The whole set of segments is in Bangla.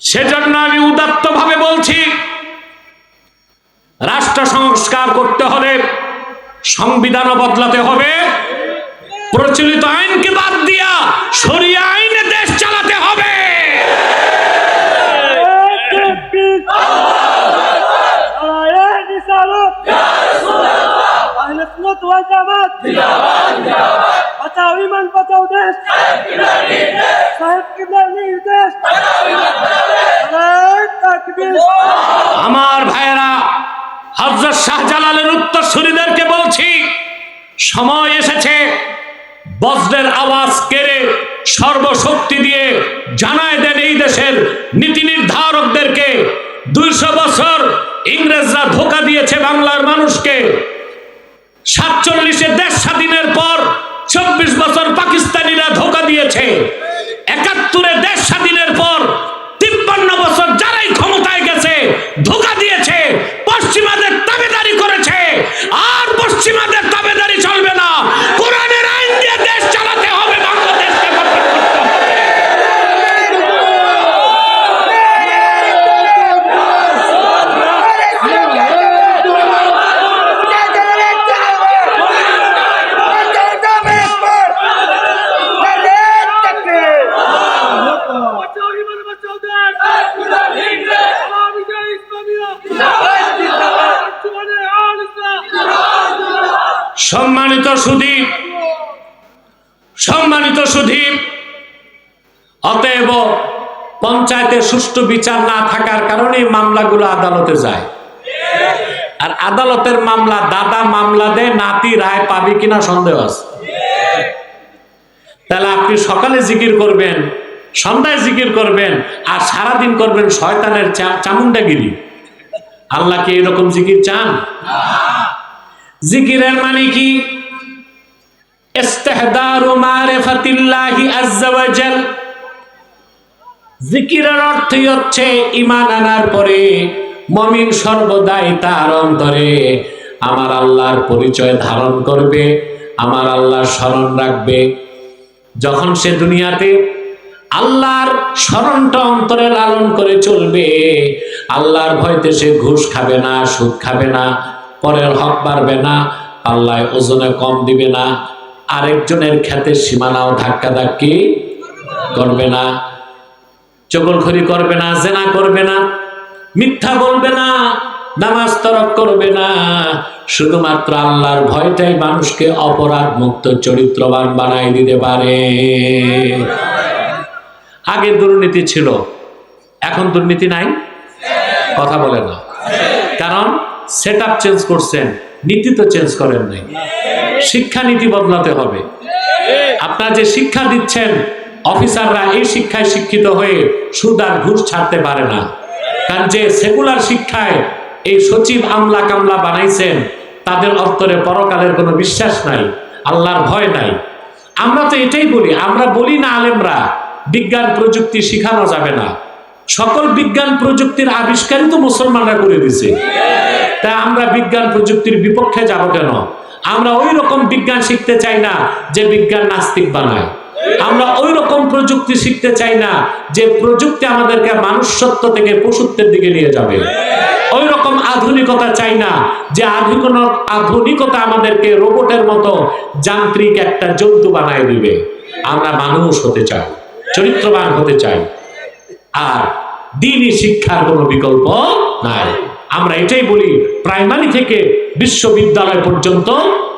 সেজন্য আমি উদাত্ত ভাবে বলছি, রাষ্ট্র সংস্কার করতে হলে সংবিধানও বদলাতে হবে, প্রচলিত আইনকে বাদ দিয়া সরিয়া আইনে দেশ চালাতে হবে। সাহেব কিবলার নির্দেশ আমার ভাইয়েরা হজরত শাহজালালের উত্তরসূরিদেরকে বলছি, সময় এসেছে, বজ্রের আওয়াজ কেড়ে সর্বশক্তি দিয়ে জানায় দেন এই দেশের নীতি নির্ধারকদেরকে। দুইশো বছর ইংরেজরা ধোকা দিয়েছে বাংলার মানুষকে। সাতচল্লিশে দেশ স্বাধীনের পর চব্বিশ বছর পাকিস্তানিরা ধোকা দিয়েছে। একাত্তরে দেশ স্বাধীনের পর তিপ্পান্ন বছর যারাই ক্ষমতায় গেছে ধোকা দিয়েছে পশ্চিমাদের তাবেদারি করেছে আর পশ্চিমাদের তাবেদারি চলবে না কোরআনের আইন দিয়ে দেশ চালাতে হবে বাংলাদেশকে গঠন করতে হবে বাঁচাও ইমান বাঁচাও দেশ আমার বিজয় ইসলামিয়া জীবনে আল ইসলাম সম্মানিত সুধী সম্মানিত সুধী অতএব পঞ্চায়েতের সুষ্ঠু বিচার না থাকার কারণে মামলাগুলো আদালতে যায়। আর আদালতের মামলা দাদা মামলা দেয় নাতি রায় পাবি কিনা সন্দেহ আছে। তাহলে আপনি সকালে জিকির করবেন, সন্ধ্যায় জিকির করবেন, আর সারাদিন করবেন শয়তানের চামুন্ডাগিরি আল্লাহ কি এরকম জিকির চান? জিকিরের মানে কি ঈমান আনার পরে আমার আল্লাহর পরিচয় ধারণ করবে, আমার আল্লাহর স্মরণ রাখবে। যখন সে দুনিয়াতে আল্লাহর স্মরণটা অন্তরে লালন করে চলবে, আল্লাহর ভয়তে সে ঘুষ খাবে না, সুদ খাবে না পরের হক বাড়বে না, আল্লাহ ওজনে কম দিবে না, আরেকজনের খ্যাতে সীমানাও ধাক্কা ধাক্কি করবে না, চগলখড়ি করবে না, জেনা করবে না, মিথ্যা বলবে না, নামাজ তরক করবে না, শুধুমাত্র আল্লাহর ভয়টাই মানুষকে অপরাধ মুক্ত চরিত্রবান বানাই দিতে পারে। আগে দুর্নীতি ছিল, এখন দুর্নীতি নাই? কথা বলে না। কারণ সেট চেঞ্জ করছেন, নীতি তো চেঞ্জ করেন নাই। শিক্ষানীতি বদলাতে হবে। আপনার যে শিক্ষা দিচ্ছেন, অফিসাররা এই শিক্ষায় শিক্ষিত হয়ে সুদ আর ঘুষ ছাড়তে পারে না। কারণ যে সেকুলার শিক্ষায় এই সচিব আমলা কামলা বানাইছেন, তাদের অন্তরে পরকালের কোনো বিশ্বাস নাই, আল্লাহর ভয় নাই। আমরা তো এটাই বলি, আমরা বলি না আলেমরা, বিজ্ঞান প্রযুক্তি শিখানো যাবে না। সকল বিজ্ঞান প্রযুক্তির আবিষ্কারই তো মুসলমানরা করে দিছে। তা আমরা বিজ্ঞান প্রযুক্তির বিপক্ষে যাব কেন? আমরা ওই রকম বিজ্ঞান শিখতে চাই না যে বিজ্ঞান নাস্তিক বানায়। আমরা ওই রকম প্রযুক্তি শিখতে চাই না যে প্রযুক্তি আমাদেরকে মানুষত্ব থেকে পশুত্বের দিকে নিয়ে যাবে। ওই রকম আধুনিকতা চাই না যে আধুনিক আধুনিকতা আমাদেরকে রোবটের মতো যান্ত্রিক একটা জন্তু বানায় দিবে। আমরা মানুষ হতে চাই, চরিত্রবান হতে চাই। আর দিনই শিক্ষার কোনো বিকল্প নাই। আমরা এটাই বলি, প্রাইমারি থেকে বিশ্ববিদ্যালয় পর্যন্ত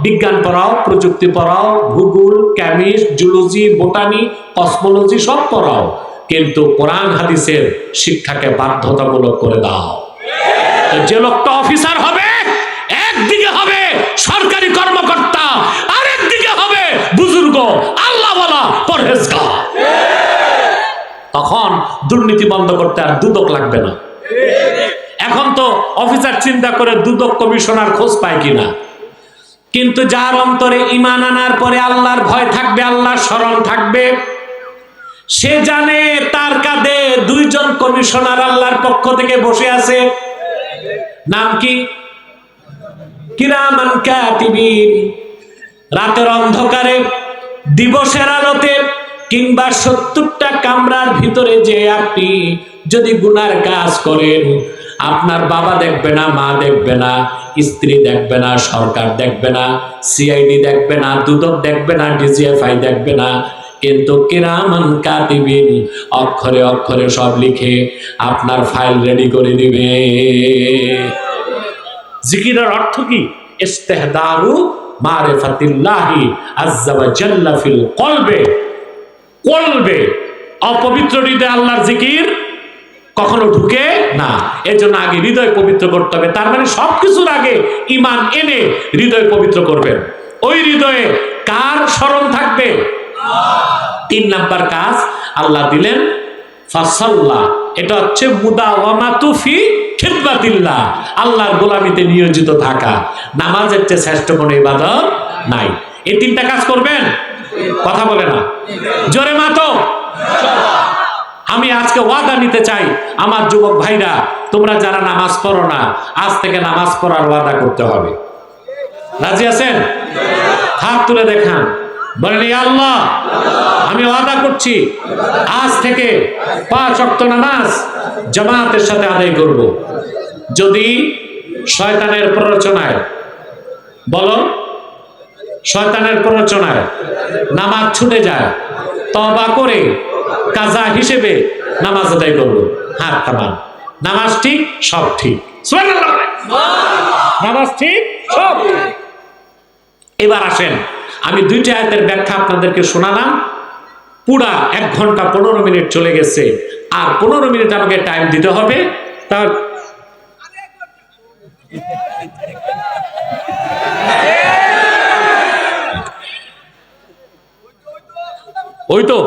বিজ্ঞান পড়াও, প্রযুক্তি পড়াও, ভূগোল কেমিস্ট জুলজি, বোটানি, কসমোলজি সব পড়াও। কিন্তু কোরআন হাদিসের শিক্ষাকে বাধ্যতামূলক করে দাও। যে লোকটা অফিসার হবে, একদিকে হবে সরকারি কর্মকর্তা, আরেকদিকে হবে বুজুর্গ আল্লাহ বলা পরহেজগার। তখন দুর্নীতি বন্ধ করতে আর দুদক লাগবে না। এখন তো অফিসার চিন্তা করে দুদক কমিশনার খোঁজ পায় কিনা। কিন্তু যার অন্তরে ইমান আনার পরে আল্লাহর ভয় থাকবে, আল্লাহর স্মরণ থাকবে, সে জানে তার কাঁধে দুইজন কমিশনার আল্লাহর পক্ষ থেকে বসে আছে। নাম কি? কিরামান কাতিবিন। রাতের অন্ধকারে দিবসের আলোতে কিংবা সত্তরটা কামরার ভিতরে যে আপনি যদি গুনার কাজ করেন, আপনার বাবা দেখবে না, মা দেখবে না, স্ত্রী দেখবে না, সরকার দেখবে না সিআইডি দেখবে না, দুদক দেখবে না ডিজিএফআই দেখবে না। কিন্তু কিরামান কাতিবিন অক্ষরে অক্ষরে সব লিখে আপনার ফাইল রেডি করে দিবে। জিকিরের অর্থ কি? ইস্তেহদারু মারিফাতিল্লাহি আজ্জা ওয়া জাল্লা ফিল কলবে। কলবে। অপবিত্র হৃদয় আল্লাহর জিকির কখনো ঢুকে না। এর জন্য আগে হৃদয় পবিত্র করতে হবে। তার মানে সবকিছুর আগে ইমান এনে হৃদয় পবিত্র করবেন। ওই হৃদয়ে কার স্মরণ থাকবে? তিন নাম্বার কাজ আল্লাহ দিলেন ফাসাল্লাহ এটা হচ্ছে মুদাওয়ামাতুফি খিদমাতিল্লাহ। আল্লাহর গোলামিতে নিয়োজিত থাকা। নামাজের চেয়ে শ্রেষ্ঠ কোনো ইবাদত নাই। এই তিনটা কাজ করবেন? কথা বলে না। জোরে মাতো। আমি আজকে ওয়াদা নিতে চাই, আমার যুবক ভাইরা, তোমরা যারা নামাজ পড়ো না, আজ থেকে নামাজ পড়ার ওয়াদা করতে হবে। রাজি আছেন? হাত তুলে দেখান। বলেন "ইয়া আল্লাহ, আমি ওয়াদা করছি, আজ থেকে পাঁচ অক্ত নামাজ জামাতের সাথে আদায় করব। যদি শয়তানের প্ররোচনায়, বলো শয়তানের প্ররোচনায় নামাজ ছুটে যায়। তবা করে কাজা হিসেবে নামাজ আদায় করব হাত থামান। নামাজ ঠিক, সব ঠিক। নামাজ ঠিক, সব এবার আসেন, আমি দুইটা আয়াতের ব্যাখ্যা আপনাদেরকে শোনালাম। পুরা এক ঘণ্টা পনেরো মিনিট চলে গেছে। আর পনেরো মিনিট আমাকে টাইম দিতে হবে। তার ওই তো।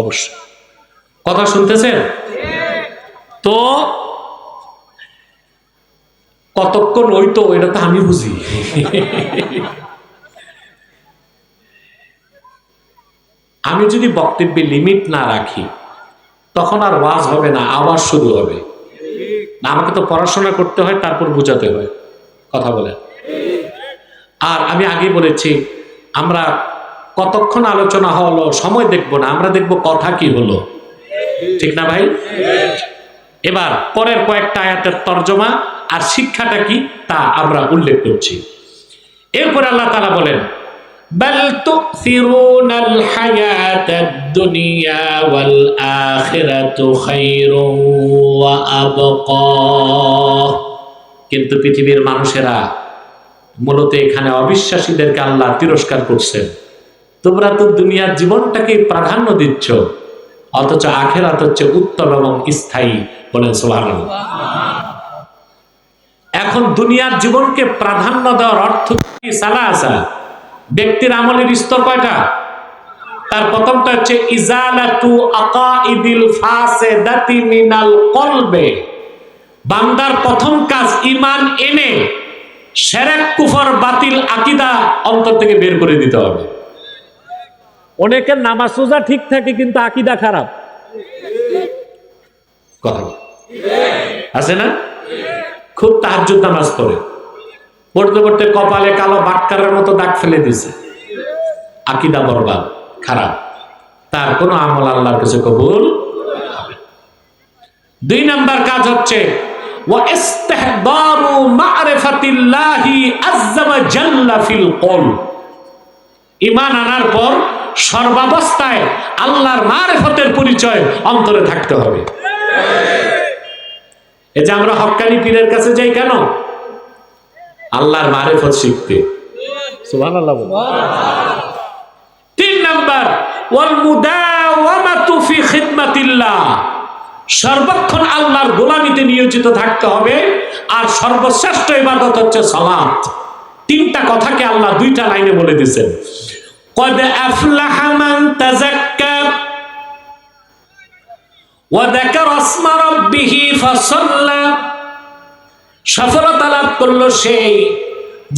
অবশ্যই। কথা শুনতেছেন? তো কতক্ষণ ওই তো এটা তো আমি বুঝি। আমি যদি বক্তব্যে লিমিট না রাখি, তখন আর ওয়াজ হবে না, আওয়াজ শুরু হবে। না, আমাকে তো পড়াশোনা করতে হয়, তারপর বোঝাতে হয়। কথা বলে আর আমি আগে বলেছি, আমরা কতক্ষণ আলোচনা হলো, সময় দেখব না, আমরা দেখব কথা কি হলো। ঠিক না ভাই? এবার পরের কয়েকটা আয়াতের তর্জমা আর শিক্ষাটা কি, তা আমরা উল্লেখ করছি। এরপরে আল্লাহ তাআলা বলেন بل تؤثرون الحياة الدنيا والآخرة خير وأبقى কিন্তু পৃথিবীর মানুষেরা মূলত এখানে অবিশ্বাসীদেরকে আল্লাহ তিরস্কার করছেন তোমরা তো দুনিয়ার জীবনটাকে প্রাধান্য দিচ্ছ অথচ আখেরাত হচ্ছে উত্তম এবং স্থায়ী বলেন সুবহানাল্লাহ এখন দুনিয়ার জীবনকে প্রাধান্য দেওয়ার অর্থ কি সালাসা ব্যক্তির আমলের স্তর কয়টা? তার প্রথমটা হচ্ছে ইজালাতু আকাইদিল ফাসিদাতি মিনাল কলবে। বান্দার প্রথম কাজ ইমান এনে সেরেক কুফর বাতিল আকিদা অন্তর থেকে বের করে দিতে হবে। অনেকের নামাজ সোজা ঠিক থাকে কিন্তু আকিদা খারাপ। কথা আছে না? খুব তাহাজ্জুদ নামাজ পড়ে। পড়তে পড়তে কপালে কালো বাটকারের মতো দাগ ফেলে দিছে আকিদা বরবাদ, খারাপ। তার কোনো আমল আল্লাহর কাছে কবুল দুই নাম্বার কাজ হচ্ছে পরিচয় থাকতে হবে। এই যে আমরা হক্কানি পীরের কাছে যাই কেন? আল্লাহর মারেফত শিখতে সুবহানাল্লাহ বলুন। তিন নাম্বার ওয়াল মুদাওয়ামাতু ফি খিদমাতিল্লাহ সর্বক্ষণ আল্লাহর গোলামিতে নিয়োজিত থাকতে হবে আর সর্বশ্রেষ্ঠ ইবাদত হচ্ছে সালাত তিনটা কথাকে আল্লাহ দুইটা লাইনে বলে দিয়েছেন قد أفلح من تزكى وذكر اسم ربه فصلى সফলতা লাভ করল সেই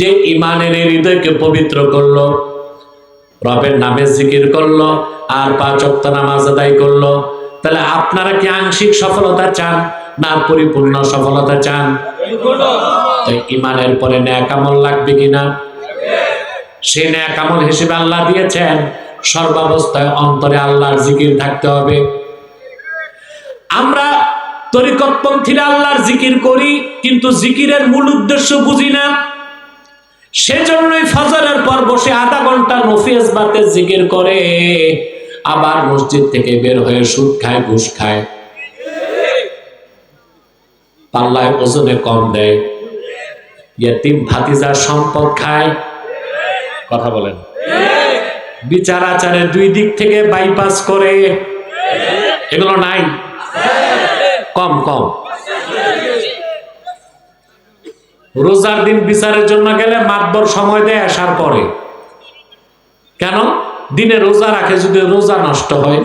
যে ইমানের হৃদয়কে পবিত্র করল, রবের নামে জিকির করল, আর পাঁচ ওয়াক্ত নামাজ আদায় করল। তাহলে আপনারা কি আংশিক সফলতা চান না পরিপূর্ণ সফলতা চান? ইমানের পরে ন্যাক আমল লাগবে কিনা? সে ন্যাক আমল হিসেবে আল্লাহ দিয়েছেন, সর্বাবস্থায় অন্তরে আল্লাহর জিকির থাকতে হবে। আমরা তরিকতপন্থীরা আল্লাহর জিকির করি, কিন্তু জিকিরের মূল উদ্দেশ্য বুঝি না। সেজন্যই ফজরের পর বসে আধা ঘণ্টা নফিয়াস বাতে জিকির করে, আবার মসজিদ থেকে বের হয়ে সুদ খায়, ঘুষ খায়। পাল্লায় ওজনে কম দেয়। ইয়েতিম ভাতিজার সম্পদ খায়। কথা বলেন। বিচার আচারে দুই দিক থেকে বাইপাস করে। এগুলো নাই। কম কম। রোজার দিন বিচারের জন্য গেলে মাতবর সময় দেয়, আসার পরে। কেন? দিনে রোজা রাখে যদি রোজা নষ্ট হয়।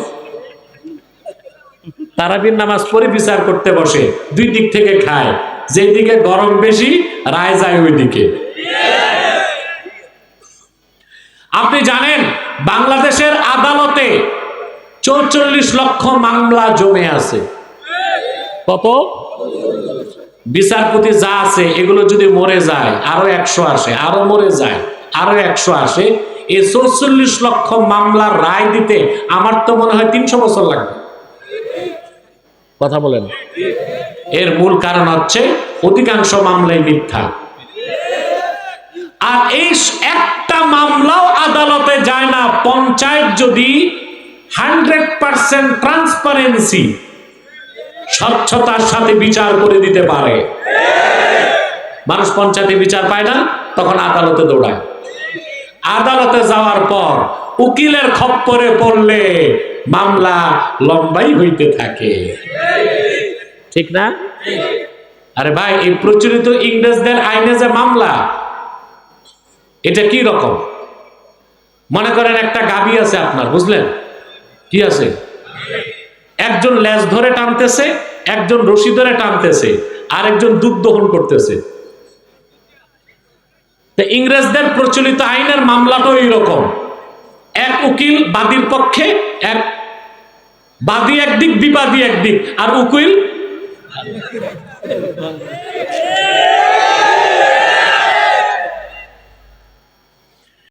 তারাবির নামাজ পড়ে বিচার করতে বসে, দুই দিক থেকে খায়। যেই দিকে গরম বেশি, রায় যায় ওই দিকে। আপনি জানেন, বাংলাদেশের আদালতে চৌচল্লিশ লক্ষ মামলা জমে আছে। কত? বিচারপতি যা আছে, এগুলো যদি মরে যায়, আরও একশো আসে, আরও মরে যায়, আরও একশো আসে, এই চৌচল্লিশ লক্ষ মামলার রায় দিতে আমার তো মনে হয় তিনশো বছর লাগবে। কথা বলেন। এর মূল কারণ হচ্ছে অধিকাংশ মামলাই মিথ্যা। আর এই একটা মামলাও আদালতে যায় না, পঞ্চায়েত যদি হান্ড্রেড পার্সেন্ট ট্রান্সপারেন্সি স্বচ্ছতার সাথে বিচার করে দিতে পারে। মানুষ পঞ্চায়েতে বিচার পায় না, তখন আদালতে দৌড়ায়। আদালতে যাওয়ার পর উকিলের খপ্পরে পড়লে মামলা লম্বাই হইতে থাকে। ঠিক না? আরে ভাই, এই প্রচলিত ইংরেজদের আইনে যে মামলা, এটা কি রকম? মনে করেন একটা গাবি আছে আপনার, বুঝলেন? কি আছে? একজন লেজ ধরে টানতেছে, একজন রশি ধরে টানতেছে আর একজন দুধ দহন করতেছে। ইংরেজদের প্রচলিত আইনের মামলাটাও এইরকম এক উকিল বাদীর পক্ষে, এক বাদী একদিক, বিবাদী একদিক, আর উকিল